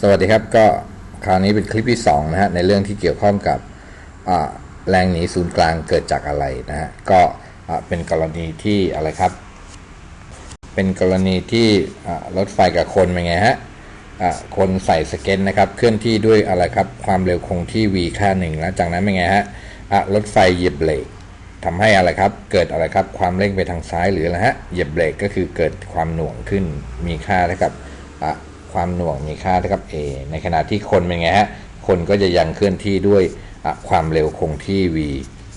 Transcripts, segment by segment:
สวัสดีครับก็คราวนี้เป็นคลิปที่2นะฮะในเรื่องที่เกี่ยวข้องกับแรงหนีศูนย์กลางเกิดจากอะไรนะฮะก็เป็นกรณีที่อะไรครับ เป็นกรณีที่รถไฟกับคนเป็นไงฮะคนใส่สเก็ตนะครับเคลื่อนที่ด้วยอะไรครับความเร็วคงที่ v ค่าหนึ่งแล้วจากนั้นเป็นไงฮะรถไฟเหยียบเบรกทำให้อะไรครับเกิดอะไรครับความเร่งไปทางซ้ายหรืออะไรฮะเหยียบเบรกก็คือเกิดความหน่วงขึ้นมีค่าเท่ากับ ความหน่วงมีค่าเท่ากับ a ในขณะที่คนเป็นไงฮะ คนก็จะยังเคลื่อนที่ด้วยความเร็วคงที่ v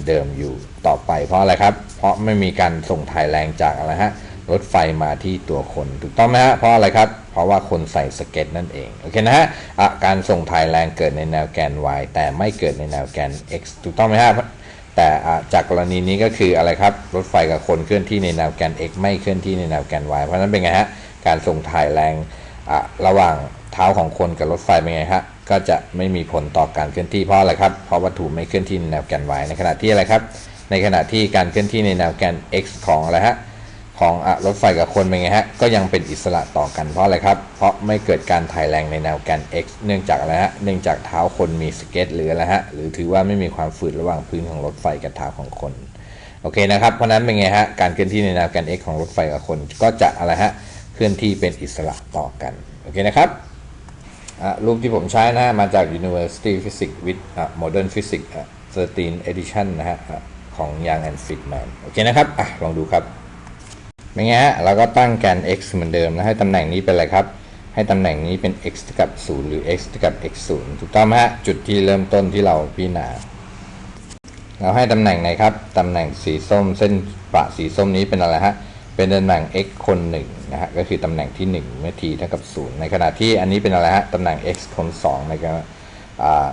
เดิมอยู่ต่อไปเพราะอะไรครับ เพราะไม่มีการส่งถ่ายแรงจากอะไรฮะรถไฟมาที่ตัวคนถูกต้องไหมฮะเพราะอะไรครับ เพราะว่าคนใส่สเก็ตนั่นเองโอเคนะฮะการส่งถ่ายแรงเกิดในแนวแกน y แต่ไม่เกิดในแนวแกน x ถูกต้องไหมฮะแต่จากกรณีนี้ก็คืออะไรครับรถไฟกับคนเคลื่อนที่ในแนวแกน x ไม่เคลื่อนที่ในแนวแกน y เพราะนั้นเป็นไงฮะการส่งถ่ายแรง ระหว่างเท้าของคนกับรถไฟเป็นไงฮะก็จะไม่มีผลต่อการเคลื่อนที่เพราะอะไรครับ เพราะวัตถุไม่เคลื่อนที่ในแนวแกน y ในขณะที่อะไรครับ ในขณะที่การเคลื่อนที่ในแนวแกน x ของอะไรฮะของอรถไฟกับคนเป็นไงฮะก็ยังเป็นอิสระต่อกันเพราะอะไรครับ เพราะไม่เกิดการถ่ายแรงในแนวแกน x เนื่องจากอะไรฮะเนื่องจากเท้าคนมีสเก็ตหรืออะไรฮะหรือถือว่าไม่มีความฝืดระหว่างพื้นของรถไฟกับเท้าของคนโอเคนะครับเพราะนั้นเป็นไงฮะการเคลื่อนที่ในแนวแกน x ของรถไฟกับคนก็จะอะไรฮะ เคลื่อนที่เป็นอิสระต่อกัน โอเคนะครับรูปที่ผมใช้นะฮะมาจาก University Physics with Modern Physics 13 edition นะฮะของ Young and Friedman โอเคนะครับอลองดูครับเป็นไงฮะเราก็ตั้งแกน x เหมือนเดิมแล้วให้ตำแหน่งนี้เป็นอะไรครับ ให้ตำแหน่งนี้เป็น x เท่ากับ 0 หรือ x เท่ากับ x 0ถูกต้องไหมฮะ จุดที่เริ่มต้นที่เราพิจารณาเราให้ตำแหน่งไหนครับ ตำแหน่งสีส้มเส้นประสีส้มนี้เป็นอะไรฮะ เป็นตำแหน่ง x คน1นะฮะก็คือตำแหน่งที่ 1 เมื่อ t เท่ากับ 0 ในขณะที่อันนี้เป็นอะไรฮะตำแหน่ง x คน2ในกร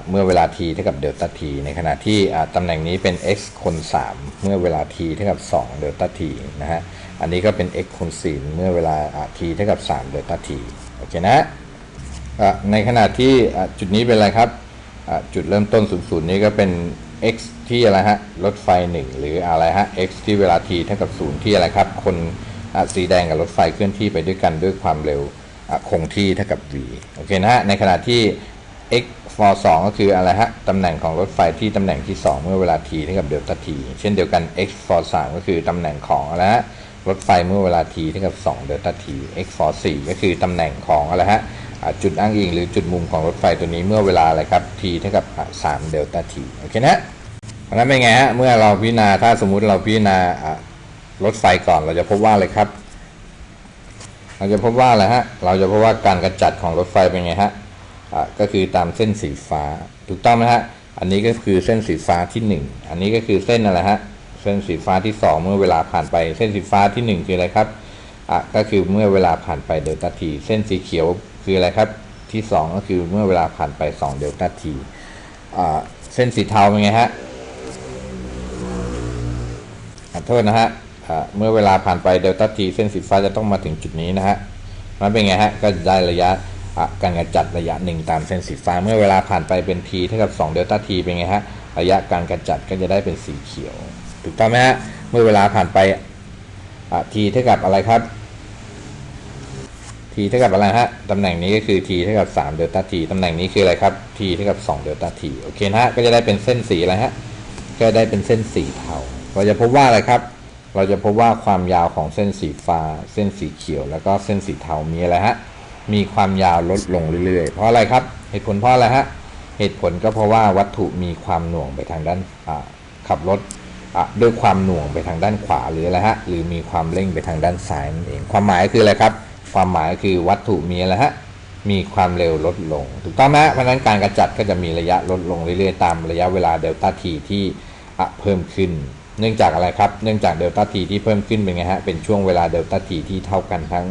เมื่อเวลา t เท่ากับเดลต้า t ในขณะที่ตำแหน่งนี้เป็น x คน 3 เมื่อเวลา t เท่ากับ2เดลต้า t นะฮะอันนี้ก็เป็น x คน4เมื่อเวลา t เท่ากับ3เดลต้า t โอเคนะในขณะที่จุดนี้เป็นอะไรครับจุดเริ่มต้น 00 นี้ก็เป็น x ที่อะไรฮะรถไฟ 1 หรืออะไรฮะ x ที่เวลา t เท่ากับ 0 ที่อะไรครับ คนสีแดงกับรถไฟเคลื่อนที่ไปด้วยกันด้วยความเร็วคงที่เท่ากับ v โอเคนะฮะในขณะที่ x for 2ก็คืออะไรฮะตำแหน่งของรถไฟที่ตำแหน่งที่ 2 เมื่อเวลา t เท่ากับเดลต้า t เช่นเดียวกัน x for 3ก็คือตำแหน่งของอะไรฮะรถไฟเมื่อเวลา t เท่ากับ2เดลต้า t x for 4ก็คือตำแหน่งของอะไรฮะ จุดอ้างอิงหรือจุดมุมของรถไฟตัวนี้เมื่อเวลาอะไรครับ t เท่ากับ3เดลต้า t โอเคนะเพราะนั้นเป็นไงฮะเมื่อเราพิจารณาถ้าสมมุติเราพิจารณารถไฟก่อนเราจะพบว่าอะไรครับ เราจะพบว่าอะไรฮะเราจะพบว่าการกระจัดของรถไฟเป็นไงฮะก็คือตามเส้นสีฟ้าถูกต้องไหมฮะอันนี้ก็คือเส้นสีฟ้าที่ 1 อันนี้ก็คือเส้นอะไรฮะเส้นสีฟ้าที่ 2 เมื่อเวลาผ่านไป เส้นสีฟ้าที่ 1 คืออะไรครับอะก็คือเมื่อเวลาผ่านไปเดลต้าทีเส้นสีเขียว คืออะไรครับที่ 2 ก็คือเมื่อเวลาผ่านไป 2 เดลต้าทีเส้นสีเทาเป็นไงฮะขอโทษนะฮะเมื่อเวลาผ่านไปเดลต้าทีเส้นสีฟ้าจะต้องมาถึงจุดนี้นะฮะมันเป็นไงฮะก็ได้ระยะการกระจัดระยะหนึ่งตามเส้นสีฟ้า เมื่อเวลาผ่านไปเป็น t เท่ากับ2เดลต้า t เป็นไงฮะระยะการกระจัดก็จะได้เป็นสีเขียว ถูกต้องไหมฮะเมื่อเวลาผ่านไป t เท่ากับอะไรครับ t เท่ากับอะไรฮะ ตำแหน่งนี้ก็คือ t เท่ากับ3เดลต้า t ตำแหน่งนี้คืออะไรครับ t เท่ากับ2เดลต้า t โอเคนะฮะ ก็จะได้เป็นเส้นสีอะไรฮะ ก็ได้เป็นเส้นสีเทา เราจะพบว่าอะไรครับ เราจะพบว่าความยาวของเส้นสีฟ้า เส้นสีเขียว แล้วก็เส้นสีเทา มีอะไรฮะ มีความยาวลดลงเรื่อยๆ เพราะอะไรครับ เหตุผลเพราะอะไรฮะ เหตุผลก็เพราะว่าวัตถุมีความหน่วงไปทางด้านขับรถด้วยความหน่วงไปทางด้านขวาหรืออะไรฮะ หรือมีความเร่งไปทางด้านซ้ายนั่นเอง ความหมายคืออะไรครับ ความหมายคือวัตถุมีอะไรฮะมีความเร็วลดลง ถูกต้องไหมเพราะนั้นการกระจัดก็จะมีระยะลดลงเรื่อยๆ ตามระยะเวลาเดลต้าทีที่เพิ่มขึ้น เนื่องจากอะไรครับ เนื่องจากเดลต้าทีที่เพิ่มขึ้นเป็นไงฮะ เป็นช่วงเวลาเดลต้าทีที่เท่ากันทั้ง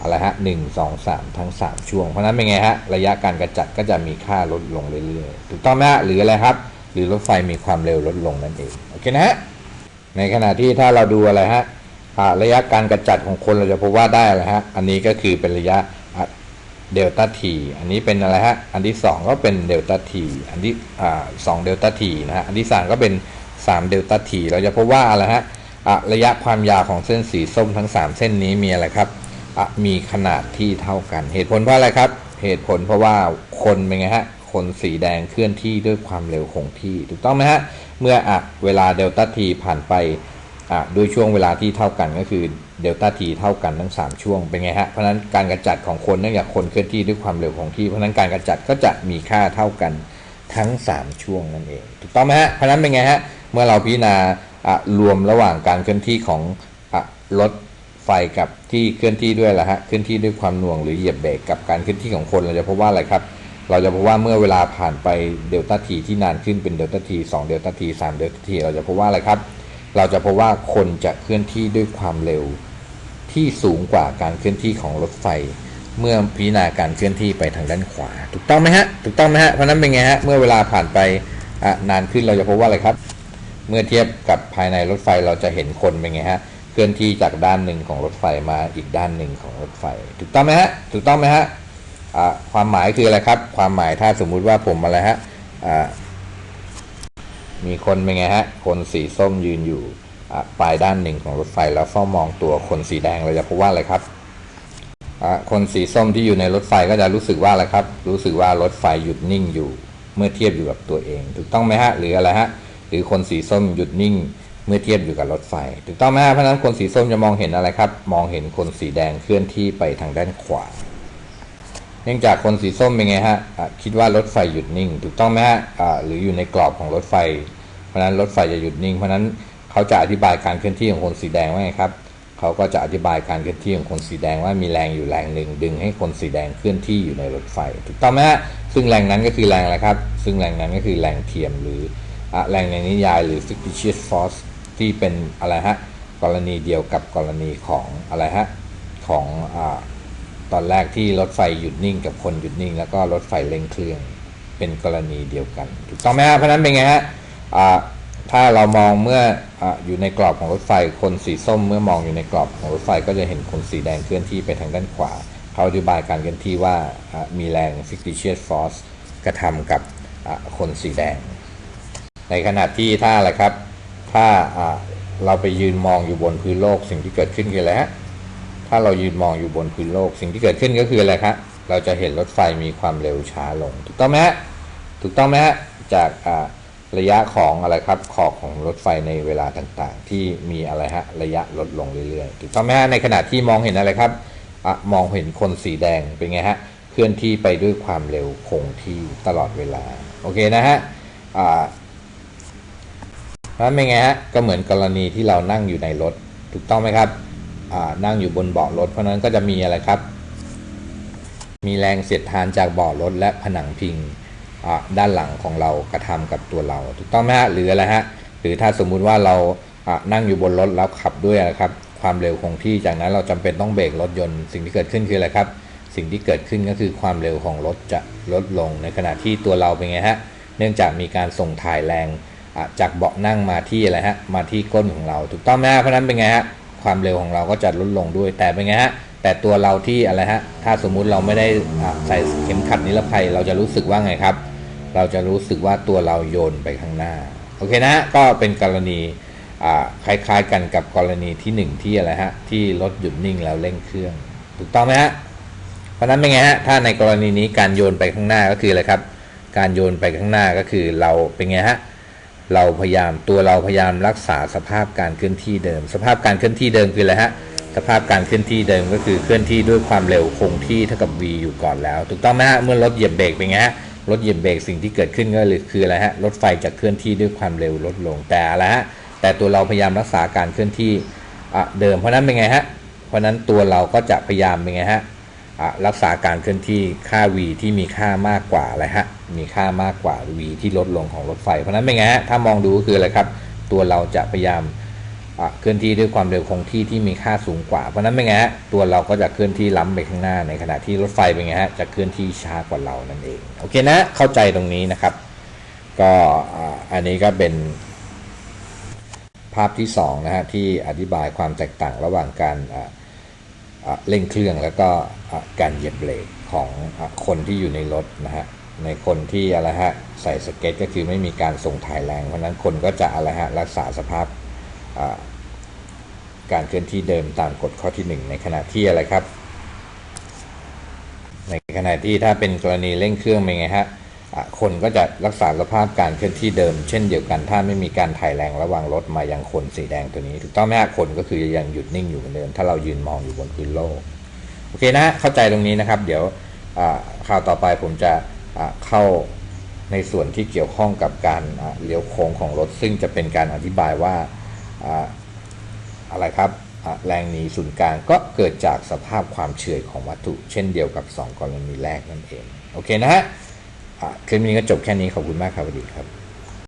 อะไรฮะหนึ่งสองสามทั้งสามช่วง เพราะนั้นเป็นไงฮะ ระยะการกระจัดก็จะมีค่าลดลงเรื่อยๆ ถูกต้องไหมฮะ หรืออะไรครับ หรือรถไฟมีความเร็วลดลงนั่นเอง โอเคนะฮะ ในขณะที่ถ้าเราดูอะไรฮะ ระยะการกระจัดของคนเราจะพบว่าได้อะไรฮะ อันนี้ก็คือเป็นระยะเดลต้าทีอันนี้เป็นอะไรฮะ อันที่ 2 ก็เป็นเดลต้าทีอันที่สองเดลต้าทีนะฮะ อันที่3ก็เป็น3เดลต้าทีเราจะพบว่าอะไรฮะระยะความยาวของเส้นสีส้มทั้ง 3 เส้นนี้มีอะไรครับมีขนาดที่เท่ากัน เหตุผลเพราะอะไรครับ เหตุผลเพราะว่าคนเป็นไงฮะ คนสีแดงเคลื่อนที่ด้วยความเร็วคงที่ ถูกต้องไหมฮะ เมื่ออะเวลาเดลต้าทีผ่านไป ด้วยช่วงเวลาที่เท่ากันก็คือเดลต้าทีเท่ากันทั้ง 3 ช่วงเป็นไงฮะเพราะฉะนั้นการกระจัดของคนเนื่องจากคนเคลื่อนที่ด้วยความเร็วคงที่เพราะนั้นการกระจัดก็จะมีค่าเท่ากันทั้ง 3 ช่วงนั่นเอง ถูกต้องไหมฮะเพราะนั้นเป็นไงฮะเมื่อเราพิจารณารวมระหว่างการเคลื่อนที่ของอรถไฟกับที่เคลื่อนที่ด้วยละฮะเคลื่อนที่ด้วยความหน่วงหรือเหยียบเบรกกับการเคลื่อนที่ของคนเราจะพบว่าอะไรครับเราจะพบว่าเมื่อเวลาผ่านไปเดลต้าทีที่นานขึ้นเป็นเดลต้าทีสองเดลต้าทีสามเดลต้าทีเราจะพบว่าอะไรครับ เราจะพบว่าคนจะเคลื่อนที่ด้วยความเร็ว ที่สูงกว่าการเคลื่อนที่ของรถไฟ เมื่อพิจารณาการเคลื่อนที่ไปทางด้านขวา ถูกต้องไหมฮะถูกต้องไหมฮะเพราะนั้นเป็นไงฮะเมื่อเวลาผ่านไปนานขึ้นเราจะพบว่าอะไรครับ เมื่อเทียบกับภายในรถไฟเราจะเห็นคนเป็นไงฮะเคลื่อนที่จากด้านหนึ่งของรถไฟมาอีกด้านหนึ่งของรถไฟ ถูกต้องไหมฮะถูกต้องไหมฮะความหมายคืออะไรครับ ความหมายถ้าสมมุติว่าผมอะไรฮะ มีคนเป็นไงฮะ คนสีส้มยืนอยู่ปลายด้านหนึ่งของรถไฟแล้วเฝ้ามองตัวคนสีแดงเราจะพบว่าอะไรครับคนสีส้มที่อยู่ในรถไฟก็จะรู้สึกว่าอะไรครับ รู้สึกว่ารถไฟหยุดนิ่งอยู่ เมื่อเทียบอยู่กับตัวเอง ถูกต้องไหมฮะหรืออะไรฮะหรือคนสีส้มหยุดนิ่ง เมื่อเทียบอยู่กับรถไฟ ถูกต้องไหมฮะเพราะนั้นคนสีส้มจะมองเห็นอะไรครับ มองเห็นคนสีแดงเคลื่อนที่ไปทางด้านขวา เนื่องจากคนสีส้มเป็นไงฮะะคิดว่ารถไฟหยุดนิ่ง ถูกต้องไหมฮะอ่าหรืออยู่ในกรอบของรถไฟ เพราะนั้นรถไฟจะหยุดนิ่ง เพราะนั้นเขาจะอธิบายการเคลื่อนที่ของคนสีแดงว่าไงครับเขาก็จะอธิบายการเคลื่อนที่ของคนสีแดงว่ามีแรงอยู่แรงหนึ่งดึงให้คนสีแดงเคลื่อนที่อยู่ในรถไฟ ถูกต้องไหมฮะซึ่งแรงนั้นก็คือแรงอะไรครับ ซึ่งแรงนั้นก็คือแรงเทียมหรืออแรงในนิยายหรือ fictitious force ที่เป็นอะไรฮะกรณีเดียวกับกรณีของอะไรฮะของอา ตอนแรกที่รถไฟหยุดนิ่งกับคนหยุดนิ่ง แล้วก็รถไฟเร่งเครื่องเป็นกรณีเดียวกันถูกต้องไหมฮะเพราะนั้นเป็นไงฮะถ้าเรามองเมื่อออยู่ในกรอบของรถไฟคนสีส้ม เมื่อมองอยู่ในกรอบของรถไฟก็จะเห็นคนสีแดงเคลื่อนที่ไปทางด้านขวาเขาอธิบายการเคลื่อนที่ว่ามีแรง fictitious force กระทำกับคนสีแดง ในขณะที่ถ้าอะไรครับ ถ้าอ่าเราไปยืนมองอยู่บนพื้นโลกสิ่งที่เกิดขึ้นคืออะไรฮะ ถ้าเรายืนมองอยู่บนพื้นโลก สิ่งที่เกิดขึ้นก็คืออะไรครับเราจะเห็นรถไฟมีความเร็วช้าลง ถูกต้องไหมถูกต้องไหมฮะจากระยะของอะไรครับ ขอบของรถไฟในเวลาต่างๆ ที่มีอะไรฮะระยะลดลงเรื่อยๆ ถูกต้องไหมฮะในขณะที่มองเห็นอะไรครับอมองเห็นคนสีแดงเป็นไงฮะเคลื่อนที่ไปด้วยความเร็วคงที่ตลอดเวลาโอเคนะฮะอ่าเพราะงั้นเป็นไงฮะก็เหมือนกรณีที่เรานั่งอยู่ในรถถูกต้องไหมครับ นั่งอยู่บนเบาะรถ เพราะนั้นก็จะมีอะไรครับ มีแรงเสียดทานจากเบาะรถและผนังพิงด้านหลังของเรากระทำกับตัวเรา ถูกต้องไหมฮะหรืออะไรฮะหรือถ้าสมมุติว่าเรานั่งอยู่บนรถแล้วขับด้วยอะครับ ความเร็วคงที่จากนั้นเราจำเป็นต้องเบรกรถยนต์สิ่งที่เกิดขึ้นคืออะไรครับสิ่งที่เกิดขึ้นก็คือความเร็วของรถจะลดลงในขณะที่ตัวเราเป็นไงฮะเนื่องจากมีการส่งถ่ายแรงจากเบาะนั่งมาที่อะไรฮะมาที่ก้นของเรา ถูกต้องไหมฮะเพราะนั้นเป็นไงฮะ ความเร็วของเราก็จะลดลงด้วย แต่เป็นไงฮะ แต่ตัวเราที่อะไรฮะ ถ้าสมมุติเราไม่ได้ใส่เข็มขัดนิรภัย เราจะรู้สึกว่าไงครับ เราจะรู้สึกว่าตัวเราโยนไปข้างหน้า โอเคนะ ก็เป็นกรณีคล้ายๆกันกับกรณีที่หนึ่งที่อะไรฮะ ที่รถหยุดนิ่งแล้วเร่งเครื่อง ถูกต้องไหมฮะ เพราะนั้นเป็นไงฮะ ถ้าในกรณีนี้การโยนไปข้างหน้าก็คืออะไรครับ การโยนไปข้างหน้าก็คือเราเป็นไงฮะ เราพยายามตัวเราพยายามรักษาสภาพการเคลื่อนที่เดิม สภาพการเคลื่อนที่เดิมคืออะไรฮะสภาพการเคลื่อนที่เดิมก็คือเคลื่อนที่ด้วยความเร็วคงที่เท่ากับ v อยู่ก่อนแล้ว ถูกต้องไหมฮะเมื่อรถเหยียบเบรกเป็นไงฮะรถเหยียบเบรกสิ่งที่เกิดขึ้นก็คืออะไรฮะรถไฟจะเคลื่อนที่ด้วยความเร็วลดลงแต่อะไรฮะแต่ตัวเราพยายามรักษาการเคลื่อนที่เดิมเพราะนั้นเป็นไงฮะเพราะนั้นตัวเราก็จะพยายามเป็นไงฮะ รักษาการเคลื่อนที่ค่า v ที่มีค่ามากกว่าอะไรฮะ มีค่ามากกว่า v ที่ลดลงของรถไฟ เพราะนั้นเป็นไงฮะ ถ้ามองดูก็คืออะไรครับ ตัวเราจะพยายามเคลื่อนที่ด้วยความเร็วคงที่ที่มีค่าสูงกว่า เพราะนั้นเป็นไงฮะ ตัวเราก็จะเคลื่อนที่ล้ำไปข้างหน้า ในขณะที่รถไฟเป็นไงฮะ จะเคลื่อนที่ช้ากว่าเรานั่นเอง โอเคนะ เข้าใจตรงนี้นะครับ ก็อันนี้ก็เป็นภาพที่2นะฮะที่อธิบายความแตกต่างระหว่างการ เร่งเครื่องแล้วก็การเหยียบเบรกของอคนที่อยู่ในรถนะฮะในคนที่อะไรฮะใส่สเก็ตก็คือไม่มีการส่งถ่ายแรง เพราะนั้นคนก็จะอะไรฮะรักษาสภาพการเคลื่อนที่เดิมตามกฎข้อที่ 1 ในขณะที่อะไรครับ ในขณะที่ถ้าเป็นกรณีเร่งเครื่องเป็นไงฮะ คนก็จะรักษาสภาพการเคลื่อนที่เดิม เช่นเดียวกันถ้าไม่มีการถ่ายแรงระหว่างรถมายังคนสีแดงตัวนี้ ถูกต้องไหมฮะคนก็คือยังหยุดนิ่งอยู่เหมือนเดิม ถ้าเรายืนมองอยู่บนพื้นโลกโอเคนะเข้าใจตรงนี้นะครับ เดี๋ยวข่าวต่อไปผมจะเข้าในส่วนที่เกี่ยวข้องกับการเลี้ยวโค้งของรถ ซึ่งจะเป็นการอธิบายว่าอ่าอะไรครับแรงหนีศูนย์กลางก็เกิดจากสภาพความเฉื่อยของวัตถุ เช่นเดียวกับ 2 กรณีแรกนั่นเอง โอเคนะฮะ คลิปนี้ก็จบแค่นี้ขอบคุณมากครับสวัสดีครับ